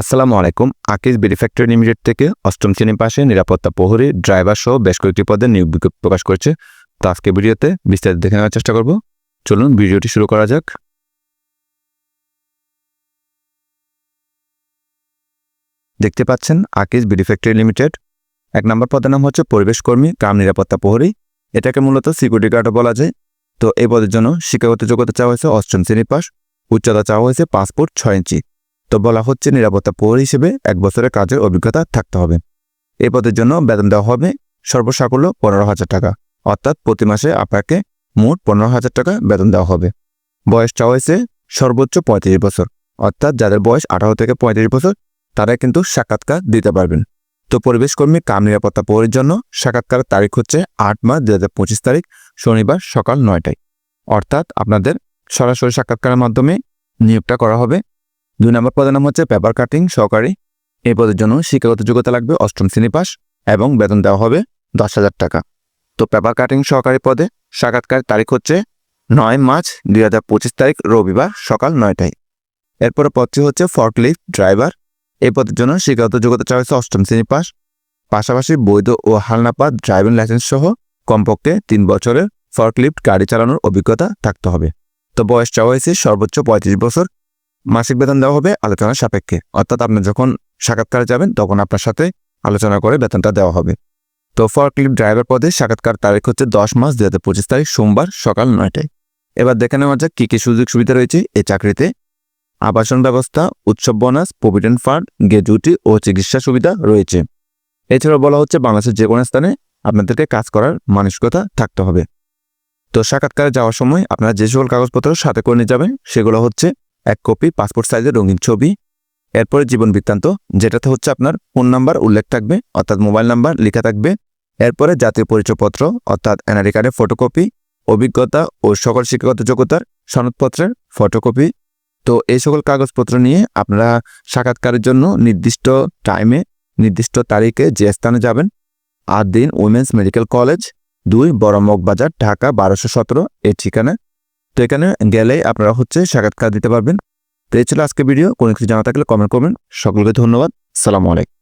আসসালামু আলাইকুম। Akij BD factory limited থেকে অষ্টম শ্রেণির পাশে নিরাপত্তা প্রহরী, ড্রাইভার সহ বেশ কয়েকটি পদে নিয়োগ বিজ্ঞপ্তি প্রকাশ করেছে। তো আজকে ভিডিওতে বিস্তারিত দেখে নেওয়ার চেষ্টা করব। চলুন ভিডিওটি শুরু করা যাক। দেখতে পাচ্ছেন আকিজ বিডি ফ্যাক্টরি লিমিটেড। এক নম্বর পদের নাম হচ্ছে পরিবেশ কর্মী, গ্রাম নিরাপত্তা প্রহরী। এটাকে মূলত সিকিউরিটি গার্ডও বলা যায়। তো এই পদের জন্য শিক্ষাগত যোগ্যতা চাওয়া হয়েছে অষ্টম শ্রেণি পাস উচ্চতা চাওয়া হয়েছে পাসপোর্ট ছয় ইঞ্চি। তো বলা হচ্ছে নিরাপত্তা প্রহরী হিসেবে এক বছরের কাজের অভিজ্ঞতা থাকতে হবে। এই পদের জন্য বেতন দেওয়া হবে সর্বসাকুল্য পনেরো হাজার টাকা। অর্থাৎ প্রতি মাসে আপনাকে মোট পনেরো হাজার টাকা বেতন দেওয়া হবে। বয়স চাওয়া হয়েছে সর্বোচ্চ পঁয়ত্রিশ বছর। অর্থাৎ যাদের বয়স আঠারো থেকে পঁয়ত্রিশ বছর তারা কিন্তু সাক্ষাৎকার দিতে পারবেন। তো পরিবেশ কর্মী কাম নিরাপত্তা প্রহরীর জন্য সাক্ষাৎকারের তারিখ হচ্ছে আট মার্চ দু হাজার পঁচিশ তারিখ, শনিবার সকাল নয়টায়। অর্থাৎ আপনাদের সরাসরি সাক্ষাৎকারের মাধ্যমে নিয়োগটা করা হবে। দুই নম্বর পদের নাম হচ্ছে পেপার কাটিং, সহকারী। এই পদের জন্য শিক্ষাগত যোগ্যতা লাগবে অষ্টম শ্রেণি পাস এবং বেতন দেওয়া হবে দশ হাজার টাকা। তো পেপার কাটিং, সহকারী পদে সাক্ষাৎকার তারিখ হচ্ছে নয় মার্চ দুই হাজার পঁচিশ তারিখ, রবিবার সকাল নয়টায়। এরপরে পদটি হচ্ছে ফর্কলিফট ড্রাইভার। এই পদের জন্য শিক্ষাগত যোগ্যতা চাওয়া হয়েছে অষ্টম শ্রেণি পাস। পাশাপাশি বৈধ ও হালনাপাত ড্রাইভিং লাইসেন্স সহ কমপক্ষে তিন বছরের ফর্কলিফট গাড়ি চালানোর অভিজ্ঞতা থাকতে হবে। তো বয়স চাওয়া হয়েছে সর্বোচ্চ পঁয়ত্রিশ বছর। মাসিক বেতন দেওয়া হবে আলোচনার সাপেক্ষে। অর্থাৎ আপনি যখন সাক্ষাৎকারে যাবেন, তখন আপনার সাথে আলোচনা করে বেতনটা দেওয়া হবে। তো ফরক্লিপ ড্রাইভার পদে সাক্ষাৎকার তারিখ হচ্ছে দশ মাস দু হাজার পঁচিশ তারিখ, সোমবার সকাল নয়টায়। এবার দেখে নেওয়া যাক কী কী সুযোগ সুবিধা রয়েছে এই চাকরিতে। আবাসন ব্যবস্থা, উৎসব বোনাস প্রভিডেন্ট ফান্ড গ্যাজুটি ও চিকিৎসা সুবিধা রয়েছে। এছাড়াও বলা হচ্ছে বাংলাদেশের যে কোনো স্থানে আপনাদেরকে কাজ করার মানসিকতা থাকতে হবে। তো সাক্ষাৎকারে যাওয়ার সময় আপনারা যে সকল কাগজপত্র সাথে করে নিয়ে যাবেন, সেগুলো হচ্ছে এক কপি পাসপোর্ট সাইজের রঙিন ছবি, এরপরে জীবন বৃত্তান্ত, যেটাতে হচ্ছে আপনার ফোন নাম্বার উল্লেখ থাকবে, অর্থাৎ মোবাইল নাম্বার লেখা থাকবে, এরপরে জাতীয় পরিচয়পত্র, অর্থাৎ এনআরই কার্ডের ফটোকপি অভিজ্ঞতা ও সকল শিক্ষাগত যোগ্যতার সনদপত্রের ফটোকপি তো এই সকল কাগজপত্র নিয়ে আপনারা সাক্ষাৎকারের জন্য নির্দিষ্ট টাইমে নির্দিষ্ট তারিখে যে স্থানে যাবেন, আট দিন উইমেন্স মেডিকেল কলেজ দুই বড় বাজার, ঢাকা, বারোশো সতেরো এই ঠিকানা তো এখানে গেলে আপনারা হচ্ছে সাক্ষাৎকার দিতে পারবেন। তো এই ছিল আজকে ভিডিও। কোনো কিছু জানা থাকলে কমেন্ট করবেন। সকলকে ধন্যবাদ। সালামু আলাইকুম।